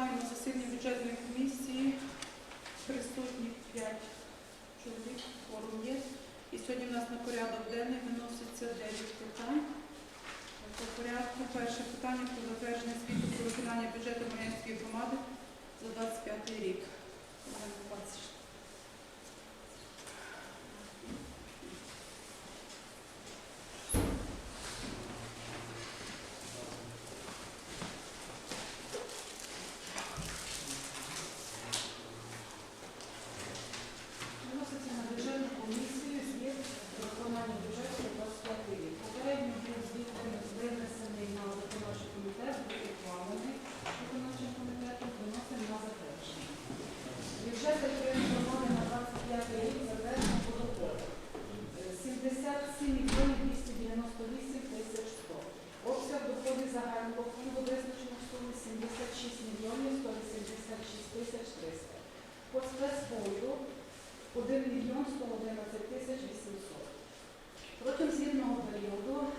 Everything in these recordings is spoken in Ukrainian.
Починаємо засідання бюджетної комісії. Присутні 5 чоловік, форум є. І сьогодні в нас на порядок денний виноситься 9 питань. По порядку перше питання про затвердження звіту про виконання бюджету Мар'янської громади за 25 рік. Олена Миколаївич. Виноситься на бюджетну комісію звіт про виконання бюджету на 25 рік. Попередньо був звіт винесений на виконавчий комітет, був ухвалений виконавчим комітетом, виносимо на затвердження. Бюджет територіальної громади на 25 рік затверджено по доходах. Е, 77 мільйонів 298 тисяч 100. Обсяг доходів загального фонду визначено в сумі 76 мільйонів 186 тисяч 300. По спецфонду 1 мільйон 111 тисяч 800. Протягом звітного періоду е,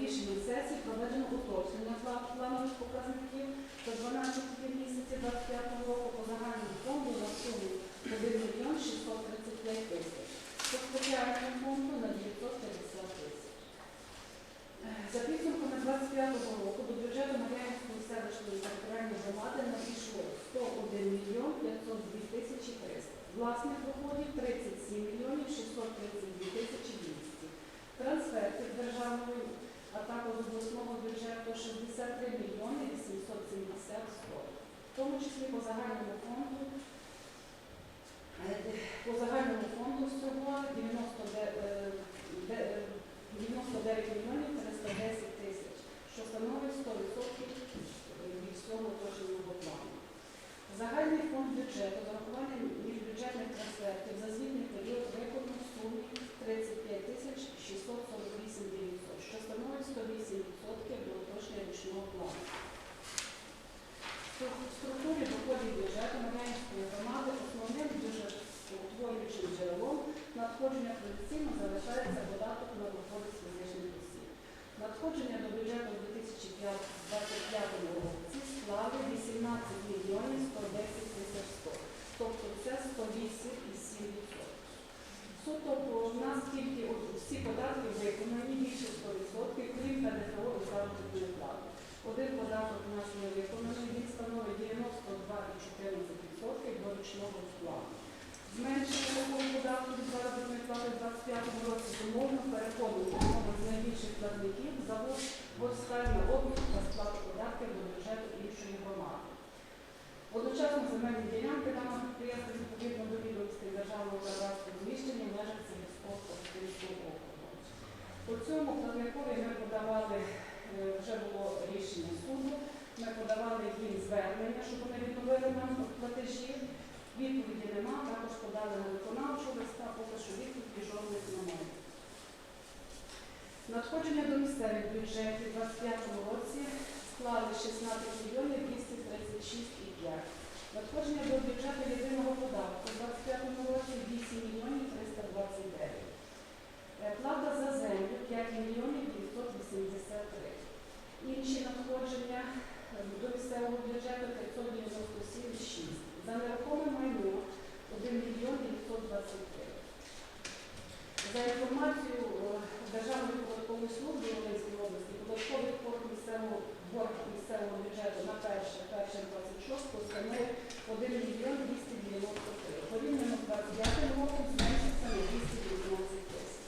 рішенням сесії проведено уточнення пла- планових показників за 12 місяців 25 року по загальному фонду на суму 1 мільйон 635 тисяч. По спеціальному фонду на 950 тисяч. Е, За підсумками 25 року до бюджету Мар'янської селищної територіальної громади надійшло 101 мільйон 502 тисячі 300. Власних доходів 37 мільйонів 632 тисячі 200. Трансфертів державної, а також обласного бюджету 63 мільйони 870 100. В тому числі по загальному фонду по загальному фонду всього 99, е, е, 99 мільйонів 310 тисяч, що становить 100% від всього точного плану. Загальний фонд бюджету з урахуванням міжбюджетних трансфертів за звітний період виконано в сумі 35 тисяч 648 900, що становить 108% до уточнення річного плану. В структурі доходів бюджету Мар'янської громади основним бюджетоутворюючим джерелом надходження традиційно залишається податок на доходи з фізичних осіб. Надходження до бюджету у 2025 році склали 18 мільйонів 110 тисяч 100, тобто це 108,7%. Суто в нас тільки от всі податки виконані більше 100%, крім ПДФО і заробітної плати. Один податок у нас не виконаний, він становить 92,14% до річного плану. Зменшення такого податку від заробітної плати в 2025 році зумовно переходу одного з найбільших платників завод Горскальна область та сплату податків до бюджету іншої громади. Одночасно земельні ділянки даного підприємства відповідно до відомості державного кадастру зміщення в межах сільського господарського округу. По цьому платникові ми подавали, е, вже було рішення суду, ми подавали їм звернення, щоб вони відновили нам платежі. Відповіді нема, також подали на виконавчу листа, поки що відповіді жодних немає. Надходження до місцевих бюджетів у 2025 році склали 16 мільйонів 236,5. Надходження до бюджету єдиного податку у 2025 році 8 мільйонів 329. Е, Плата за землю 5 мільйонів 983. Інші надходження е, до місцевого бюджету 597,6. За нерухоме майно 1 мільйон 923. За інформацією е, Державної податкової служби Волинської області, податковий борг місцевого борг місцевого бюджету на перше, перше 26 становить 1 мільйон 293. Порівняно з 29 роком зменшиться на 219 тисяч.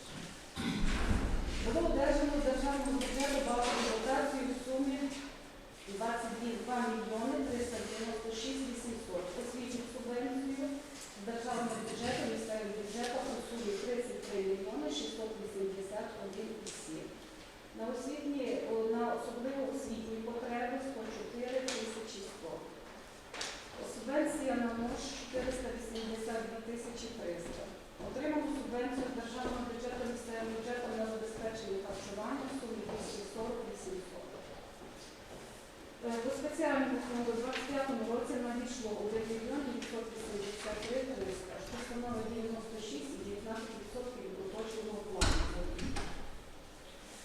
Було одержано державного бюджету базову дотацію в сумі 22 мільйони 396 800. Освітню субвенцію з державного бюджету, місцевого бюджету у сумі 33 мільйони 681 7. На освітні, на особливо 482 тисячі 300. Отримав субвенцію державного бюджету місцевим бюджетом на забезпечення харчування в сумі 240 е, До спеціального фонду у 25 році надійшло 1 мільйон 983 300, що становить 96,19% від уточного плану.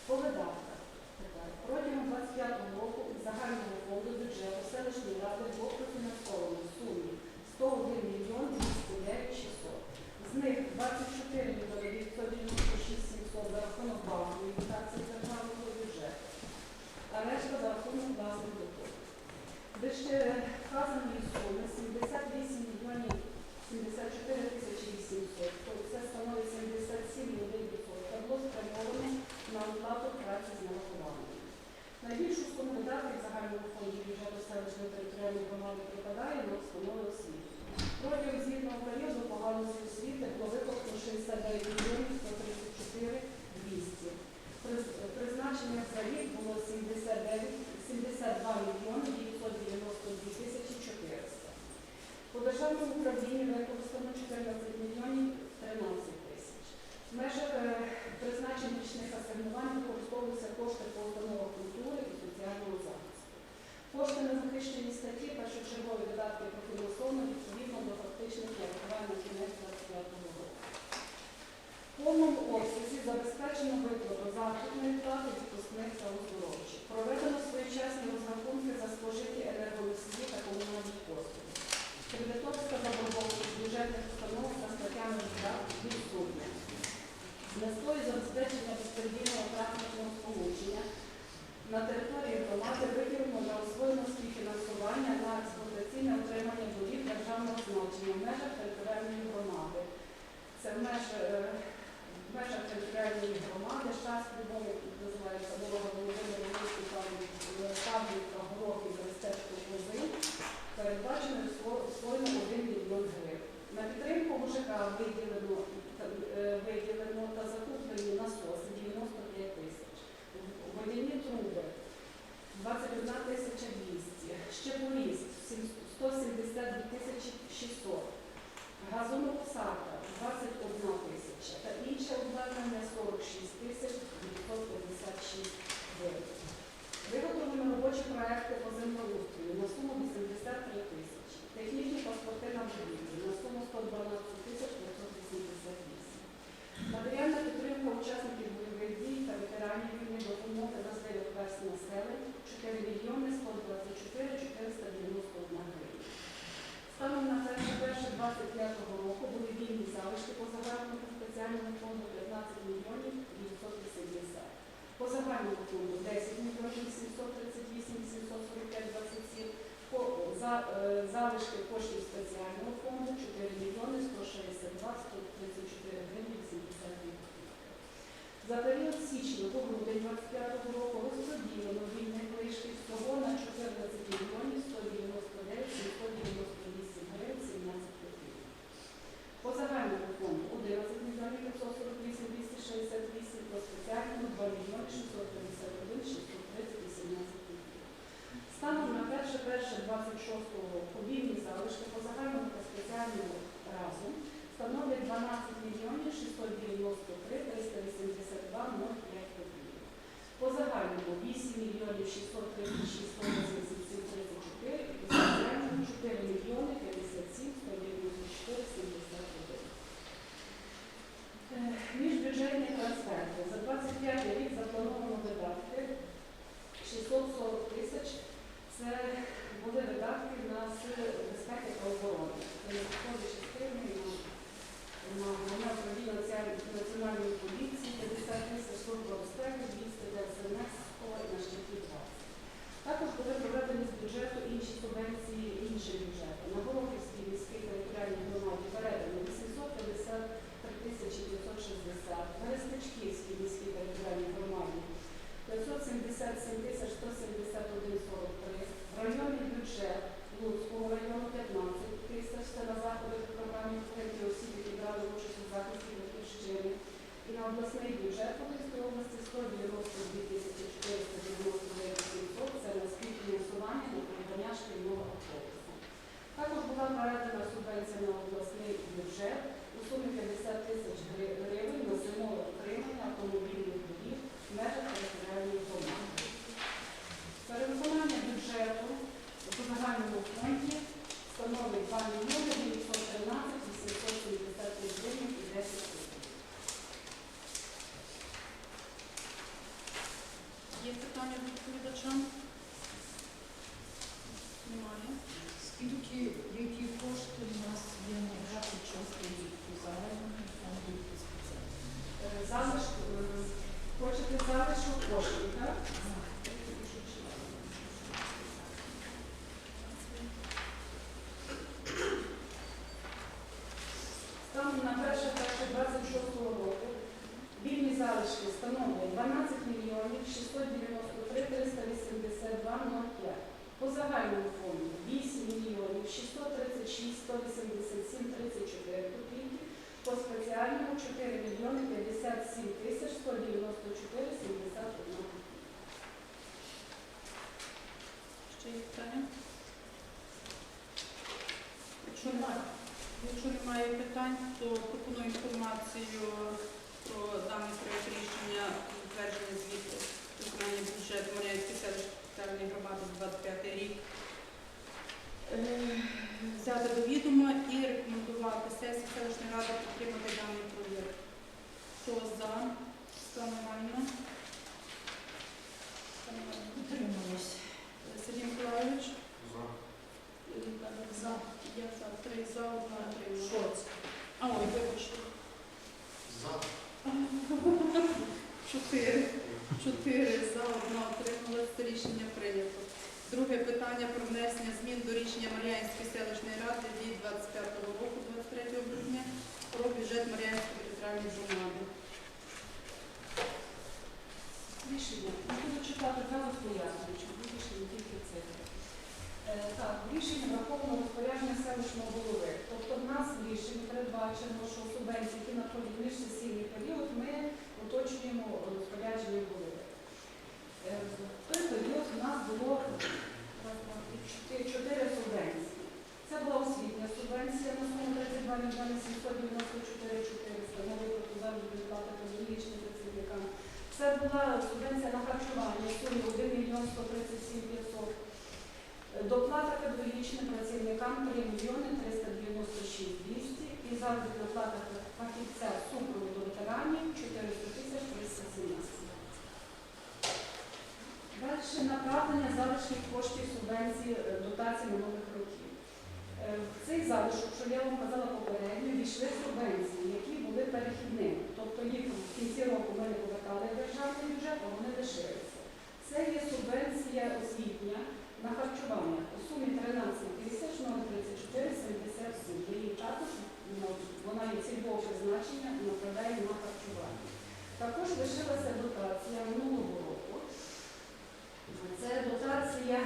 По видатках. Протягом 25 року від загального фонду бюджету селищної ради було В межах е, призначень річних асигнувань використовуються кошти по установах культури і соціального захисту. Кошти на захищені статті першочергові додатки профінансовано відповідно до фактичних реагувань кінець 25 року. В повному обсязі забезпечено виплату заходної плати відпускних та оздоровчих. Проведено своєчасні розрахунки за спожиті енергоносії та комунальні послуги. Кредиторська заборгованість бюджетних установ та статтями відсутня. На метою забезпечення безперебійного практичного сполучення на території громади виділено на освоєності фінансування на експлуатаційне отримання доріг державного значення в межах територіальної громади. Це в межах, е, межах територіальної громади, час відомі називається Володимир Володимира, За період січня по грудень 25-го року розподілено вільних вишків всього на 14 мільйонів кошки, так? Взяти до відома і рекомендувати сесії селищної ради підтримати даний проєкт. Хто за? Світлана Іванівна? Утрималась. Сергій Миколайович? За. За. Я за. Три за, одна отримала. Шоц. А, ой, вибачте. За. Чотири. Чотири за, одна отримала. Це рішення прийнято. Друге питання про внесення змін до рішення Мар'янської селищної ради від 25 року, 23 грудня, про бюджет Мар'янської територіальної громади. Рішення. Буду читати зразу пояснюючи, не тільки цифри. Е, Так, в рішенні враховано розпорядження селищного голови. Тобто в нас в передбачено, що субвенції, які надходять в міжсесійний період, ми уточнюємо розпорядження голови. Е, В той період у нас було раз, два, три, чотири- чотири субвенції. Це була освітня субвенція на суму 32 мільйони 794 400 на виплату заробітної плати педагогічним працівникам. Це була субвенція на харчування в сумі 1 мільйон 137 500. Доплата педагогічним працівникам 3 мільйони 396 200 і заробітна плата фахівця супроводу ветеранів 400 тисяч 317. Далі направлення залишків коштів субвенції е, дотацій минулих років. Е, В цей залишок, що я вам казала попередньо, війшли субвенції, які були перехідними. Тобто їх в кінці року ми не повертали в державний бюджет, а вони лишилися. Це є субвенція освітня на харчування у сумі 13 тисяч 034 77. Її також ну, вона є цільового призначення і направляє на харчування. Також лишилася дотація минулого року. Це дотація,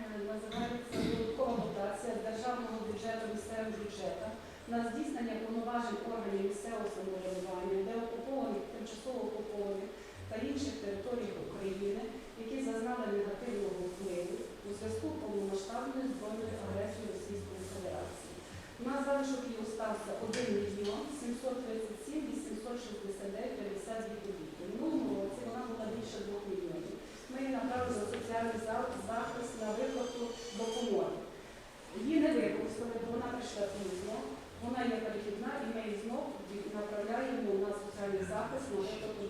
е, називається додаткова дотація з державного бюджету місцевим бюджетом на здійснення повноважень органів місцевого самоврядування, де окупованих, тимчасово окупованих та інших територій України, які зазнали негативного впливу у зв'язку з повномасштабною збройною агресією Російської Федерації. У нас залишок її остався 1 мільйон 737 869 52 копійки. В минулому році вона була більше 2 мільйонів. Ми її направили на соціальний захист на виплату допомоги. Її не використали, бо вона прийшла пізно. Вона є перехідна і ми її знов від- направляємо соціальний захист на виплату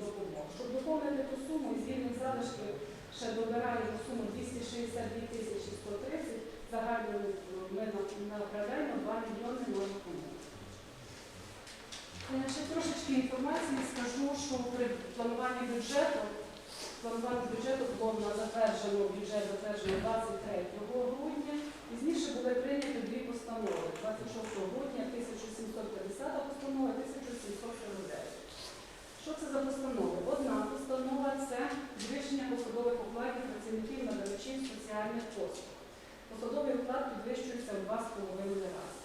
допом- Щоб доповнити ту суму, вільних залишків ще добираємо суму 262 тисячі 130, загально ми направляємо 2 мільйони на допомогу. Ще трошечки інформації скажу, що при плануванні бюджету планування бюджету було на затверджено бюджет затверджено 23 грудня. Пізніше були прийняті дві постанови 26 грудня 1750 постанова 1749. Що це за постанови? Одна постанова це підвищення посадових окладів працівників надавачів соціальних послуг. Посадовий оклад підвищується в 2,5 рази.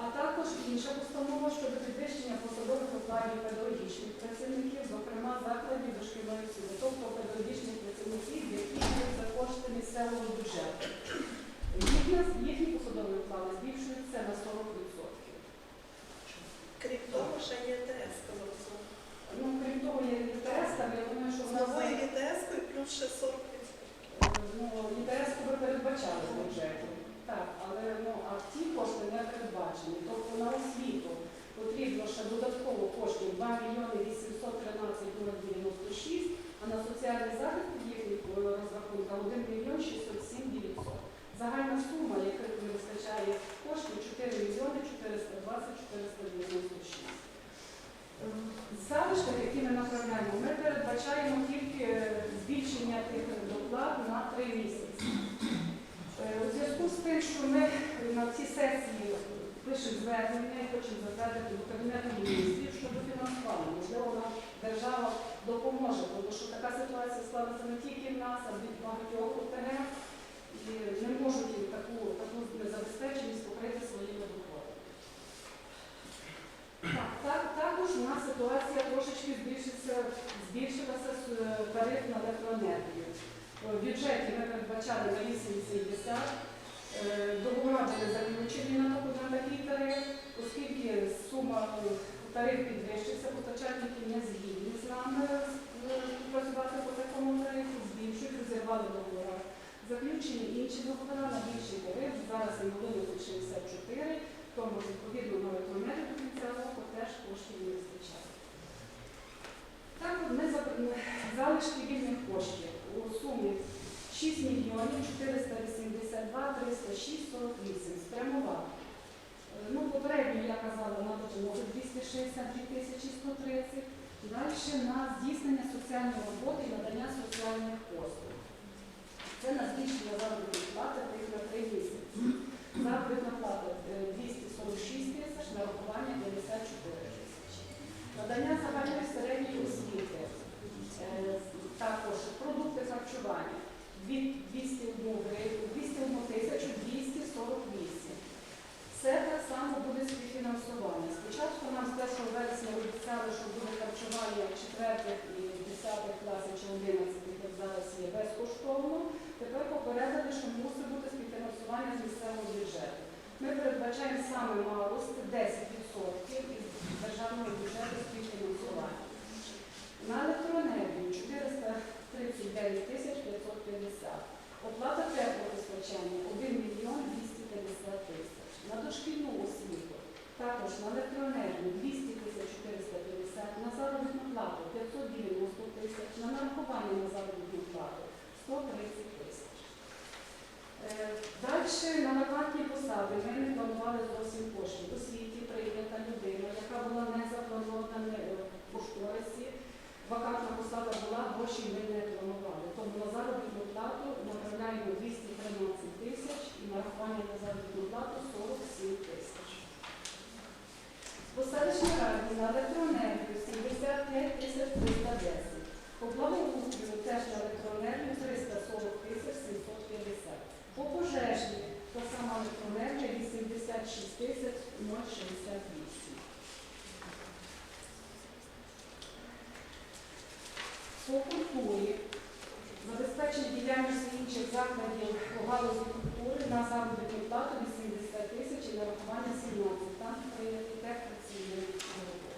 А також інша постанова щодо підвищення посадових окладів педагогічних працівників, зокрема закладів дошкільної освіти, педагогічних працівників, які йдуть за кошти місцевого бюджету. Їхні, їхні посадові оклади збільшуються на 40%. Крім того, ще є ТС, сказав. Ну, крім того, є ІТС, там я думаю, що в З нас новою Плюс ще 40 ну, ІТС ви передбачали в бюджеті. Так, але ну, а ті кошти не передбачені. Тобто на освіту потрібно ще додатково коштів 2 мільйони 813 096, а на соціальний захист їхніх е, розрахунках 1 мільйон 607 900. Загальна сума, яка не вистачає коштів, 4 мільйони 420 496. Залишки, які ми направляємо, ми передбачаємо тільки е, збільшення тих доплат на 3 місяці. Е, У зв'язку з тим, що ми на цій сесії пишемо звернення і хочемо затвердити до Кабінету міністрів щодо фінансування. Можливо, нам держава допоможе, тому що така ситуація склалася не тільки в нас, а від багатьох ОТГ і не можуть таку, таку незабезпеченість покрити своїми ситуація трошечки збільшиться, збільшилася е, тариф на електроенергію. В бюджеті ми передбачали на 8,70. Е, договори були заключені на такий тариф, оскільки сума е, тариф підвищиться, постачальники не згідні з нами працювати по такому тарифу, збільшують, розірвали договори. Заключені інші договори на більший тариф. Зараз їм було 64, тому відповідно на електроенергію до кінця теж коштів є. Так, ми залишки вільних коштів у сумі 6 мільйонів 482 306 48 спрямував. Е, Ну, попередньо я казала на допомогу 262 тисячі 130. Далі на здійснення соціальної роботи і надання соціальних послуг. Це на збільшення заробітної плати на три місяці. Заробітна плата е, 246 тисяч, нарахування 54 тисячі. Надання загальної середньої освіти. Е, Також продукти харчування. Дві- 201 гривню, 201 тисячу 248. Це так само буде співфінансування. Спочатку нам з 1 вересня обіцяли, що буде харчування 4 і 10 класів чи 11, як зараз є, безкоштовно. Тепер попередили, що мусить бути співфінансування з місцевого бюджету. Ми передбачаємо саме малость 10% із державного бюджету співфінансування. На електроенергію 439 тисяч 550. Оплата теплопостачання 1 мільйон 250 тисяч. На дошкільну освіту також на електроенергію 200 тисяч 450, на заробітну плату 590 тисяч, на нарахування на заробітну плату 130 тисяч. Е, Далі на вакантні посади ми не планували зовсім коштів. Освіті прийнята людина, яка була не запланована е, в кошторисі. Вакантна посада була, гроші ми не планували. Тому на заробітну плату направляємо 213 тисяч і нарахування на заробітну плату 47 тисяч. По селищній раді на електроенергію 75 тисяч 310. По благоустрою теж на електроенергію 340 тисяч 750. По пожежі та сама електроенергія 86 тисяч 068. По культурі забезпечення діяльності інших закладів у галузі культури на заробітну плату 80 тисяч і нарахування 17. Там прийняті техніці роботи.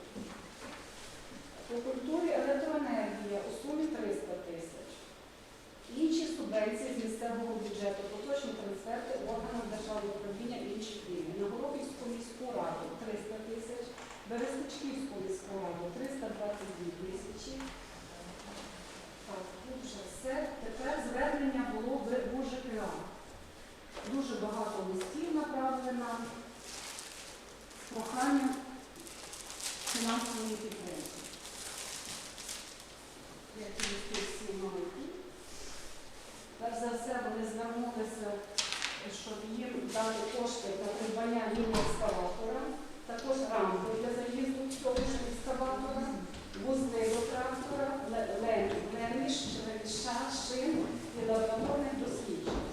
По культурі електроенергія у сумі 300 тисяч. Інші субвенції з місцевого бюджету, поточні трансферти органам державного управління інших рівнів. На міську раду 300 тисяч, Берестичківську міську раду 322 тисячі. Так, тут вже все. Тепер звернення було в УЖКА. Дуже багато листів направили нам з проханням фінансової підтримки. Я ці листи всі маю тут. Перш за все вони звернулися, щоб їм дати кошти на придбання міні-екскаватора, також рамки для заїзду ж екскаватора, вузли до трактора, леміш, черевіша, шин і лабораторних досліджень.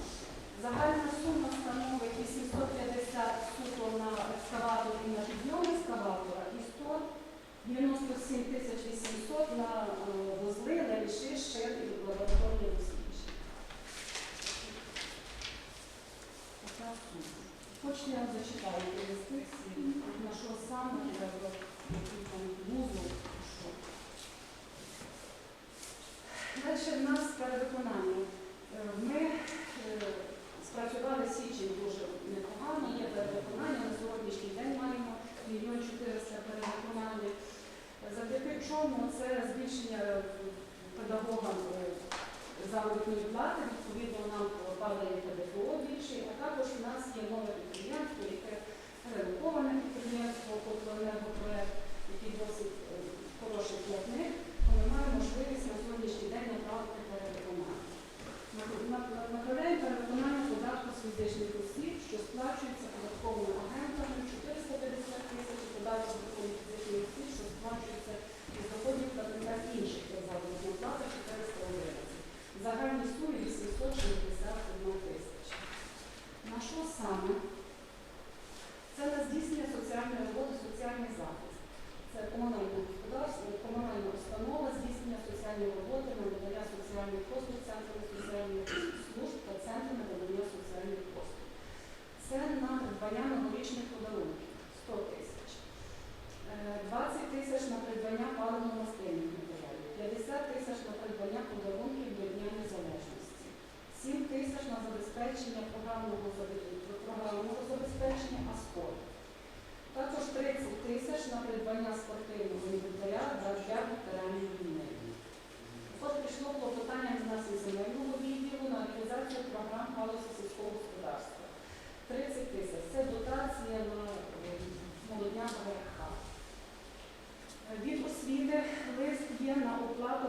Загальна сума становить 850 суто на екскаватор і на підйом екскаватора і 197 800 на е, вузли, леміші, шин і Така сума. Хоч я вам зачитаю інвестиції, на що саме треба, Від освіти лист є на оплату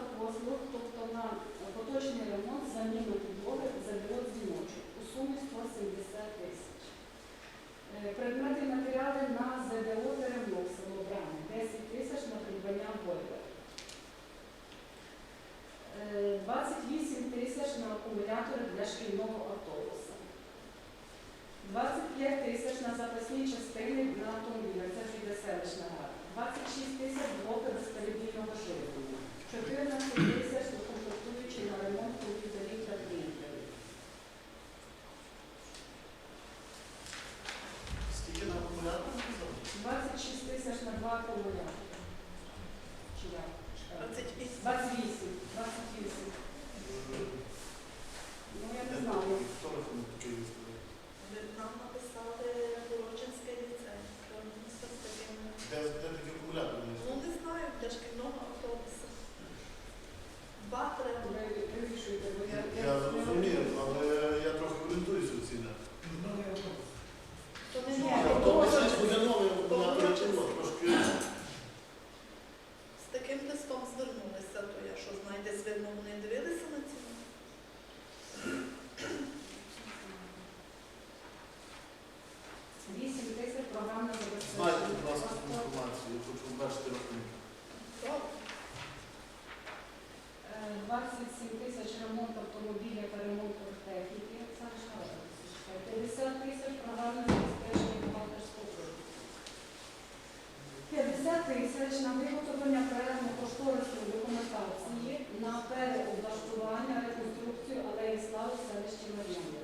50 на виготовлення проєктно-кошторисної документації на переоблаштування, реконструкцію алеї слави в селищі Мар'яни.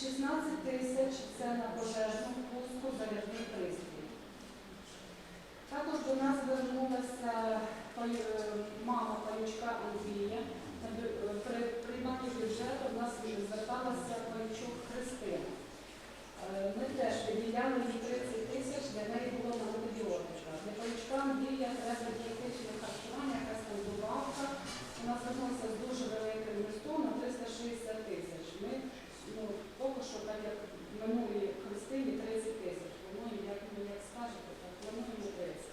16 тисяч це на пожежну пусту зарядний пристрій. Також до нас звернулася е, мама паючка Андрія. Е, При прийманні бюджету в нас зверталася паючок Христина. Е, Ми теж виділяли їй 30 тисяч, для неї було на антибіотика. Для Андрія треба дієтичне харчування, якась там добавка. Вона звернулася з дуже великим листом на 360 тисяч. Ми ну, поки що, так як минулій Христині 30 тисяч. Плануємо, як ви як скажете, так плануємо 30.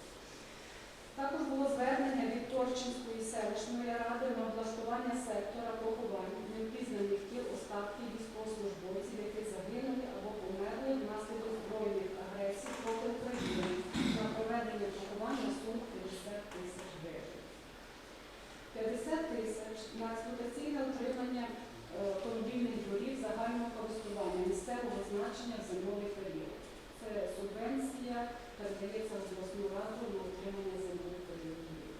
Також було звернення від Торчинської селищної ради на облаштування сектора поховань невпізнаних тіл остатків військовослужбовців, які загинули або померли внаслідок збройних агресій проти України на проведення поховань на суму 50 тисяч гривень. 50 тисяч на експлуатаційне утримання е, автомобільних дворів загального користування місцевого значення в зимовий період. Це субвенція передається в обласну раду на утримання зимових періодів.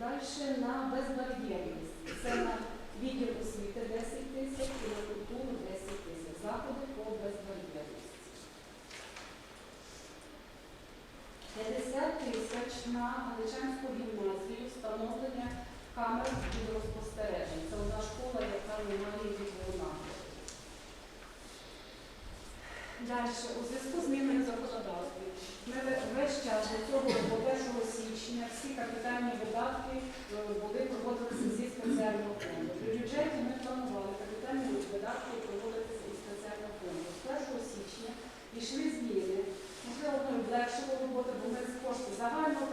Далі на безбар'єрність. Це на відділ освіти 10 тисяч і на культуру 10 тисяч. Заходи по безбар'єрності. 50 тисяч на Галичанську гімназію встановлення камер відеоспостережень. Це одна школа, яка не має відеонагляду. Далі, у зв'язку з зміною законодавства, ми весь час до цього до 1 січня всі капітальні видатки е, були проводилися зі спеціального фонду. При бюджеті ми планували капітальні видатки проводитися із спеціального фонду. З 1 січня пішли зміни. Можливо, ми облегшили роботи, бо ми з кошти загального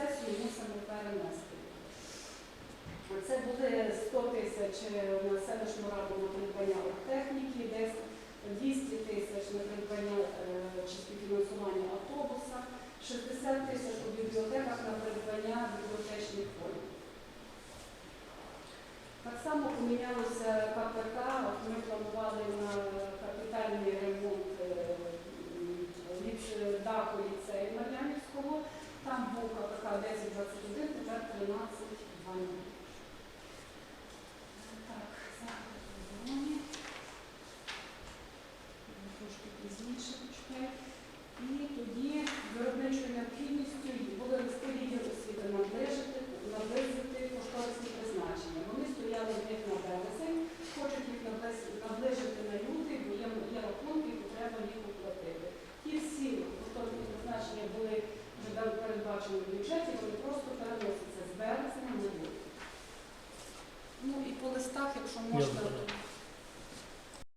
сесію мусимо перенести. Це буде 100 тисяч е, на селищну раду на придбання техніки, десь 200 тисяч на придбання е, чи співфінансування автобуса, 60 тисяч у бібліотеках на придбання бібліотечних фондів. Так само помінялося КПК, ми планували на капітальний ремонт е, даху ліцею Мар'янівського, там був do